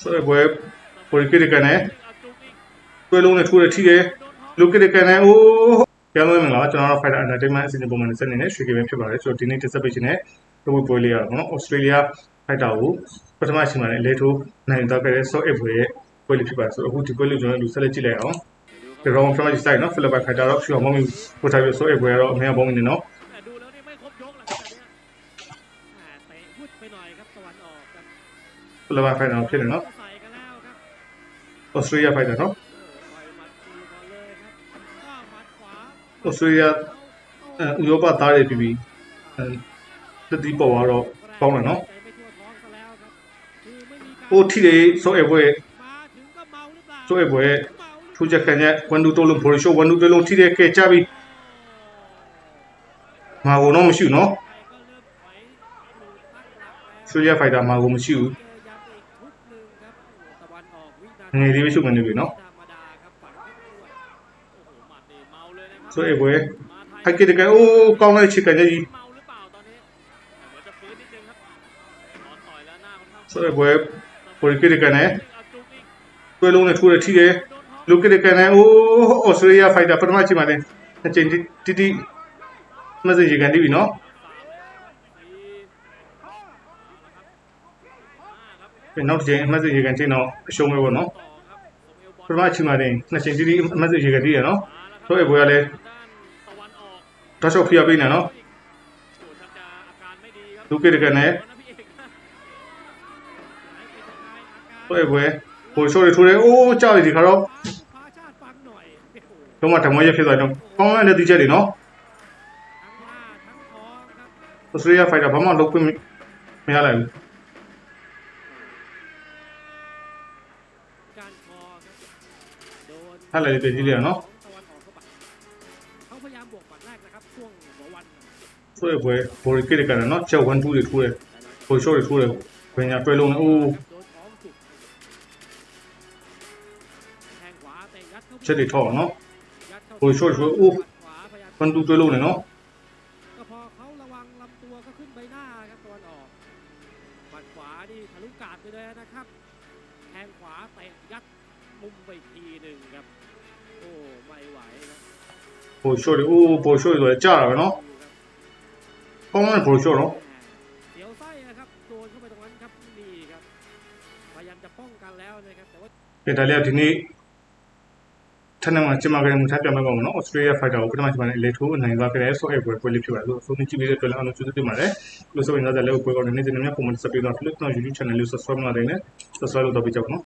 ဆိုတော့ပွဲပေါ်ကိရကန်နဲ့တွဲလုံးနဲ့ထိုးရထိတယ်လူကိရကန်နဲ့အိုးပြန်လို့မင်္ဂလာကျွန်တော်တို့ Fighter Entertainment အစီအစဉ်ပုံမှန်နဲ့ဆက်နေနဲ့ရွှေကေပဲဖြစ်ပါတယ်ဆိုတော့ဒီနေ့တက်ဆက်ပေးခြင်းနဲ့တို့ပွဲလေးရအောင်နော် Australia Fighter ကိုပထမရှိမှလည်းအလဲထိုးနိုင်တော့ခဲ့တဲ့ So App ရဲ့ပွဲလေးဖြစ်ပါတယ်ဆိုတော့အခုဒီပွဲလေးကျွန်တော်တို့ဆက်လက်ကြည့်လိုက်အောင်ဒီ round ပထမရှိစိုက်နော် Philippine Fighter တော့ရှူအောင်မမီပို့ထားပြီး So App ရဲ့တော့အမေဘုံနေနော် ဖလဘာဖိုက်တာဖြစ်နေနော်ဩစတြေးလျဖိုက်တာနော်ဩစတြေးလျဥရောပသားတွေပြီးပြီးတတိပေါ်တော့ပေါင်းတယ်နော်ိုထီတွေဆိုအပွဲဆိုအပွဲထူချက်ခညာဝန်ဒူတိုလုံးဘော်ရှိုဝန်ဒူတိုလုံးထီတွေကဲချပြီမာဘုံတော့မရှိဘူးနော်ဆိုရဖိုက်တာမာဘုံမရှိဘူး ငယ်သေးပဲရှုပ်မယ်နေပြီနော်ဆိုအေဘွယ်အကိတကဲအိုးကောင်းလိုက်ချစ်ကန်ကြီးဆိုအေဘွယ်ပိုလ်ကိတကန်နဲ့တွဲလုံးနဲ့ထိုးတယ်ထိတယ်လူကိတကန်နဲ့အိုးဩစတြေးလျဖိုက်တာပထမချိန်မှာလည်းအချိန်တိတိမစင်ရေကန်တိပြီနော် ။နောက်တစ်ချိန် message ရေကန်ချိန်တော့အရှုံးပဲပေါ့နော်။ပထမချိန်မှာတင်နှစ်ချိန်တိတိ message ရေကန်တိရနော်။ဆိုတော့အဘွေကလည်းတော့ချောက်ဖိရပေးနေနော်။လူကိတကန်နဲ့ဆိုတော့အဘွေဟိုရှိုးတွေထိုးတယ်။အိုးကြောက်တယ်ဒီခါတော့တော့မှဓမ္မရဖြစ်သွားတော့ကောင်းတဲ့တိကျတယ်နော်။ဩစတြေးလျဖိုက်တာဘာမှလုပ်ခွင့်မရလိုက်ဘူး การคอครับโดน ထားလိုက်တယ်ကြည့်လိုက်နော် ตะวันออกเข้าไปเขาพยายามบวกหมัดแรกนะครับช่วงหัววัน ဆိုအပွဲဘော်ကိရကန်နော်ချက်1 2တွေထိုးတယ်ပိုရှိုးရထိုးတယ်ဘယ်ညာတွဲလုံးနဲ့အိုး โดนท้องจุกแทงขวาเตะยัดเข้า ချက်တွေထောက်အောင်နော် ยัดเข้า โอ้ยช่วยช่วยอู้ ขวาพยายาม 1 2တွဲလုံးနဲ့နော် ก็พอเขาระวังลำตัวก็ขึ้นใบหน้าครับตะวันออกหมัดขวานี่ทะลุกาดไปเลยนะครับ แ แทงขวาเตะยัดมุมไปทีหนึ่งครับ โอ้ ไม่ไหวครับโปรโชวยดิโอ้โปรช่วยเลยจ้าเลยเนาะป้องมันโปรโชวยเนาะเดี๋ยวไส้นะครับโดนเข้าไปตรงนั้นครับนี่ครับพยายามจะป้องกันแล้วนะครับแต่ว่าเป็นทาเลียทีนี้ ထပ်နေမှာကျမကလေးမထပ်ပြမယ်ကောင်းမနော် Australia Fighter ကိုပထမချိန်မှာလေထိုးနိုင်သွားခဲ့တယ်ဆိုအဲ့ပွဲပွဲလေးဖြစ်ပါတယ်ဆိုဆုံးကြည့်ပြီးတဲ့အတွက်လည်းအားလုံးကျေးဇူးတင်ပါတယ်လို့ဆိုရင်လည်းပွဲကောင်းတဲ့နေ့စဉ်နဲ့ပုံမှန်ဆက်ပြီးတော့ Flip နော် YouTube channel လေး subscribe လုပ်နေတယ် subscribe လုပ်တော့ပြကြပါဦးနော်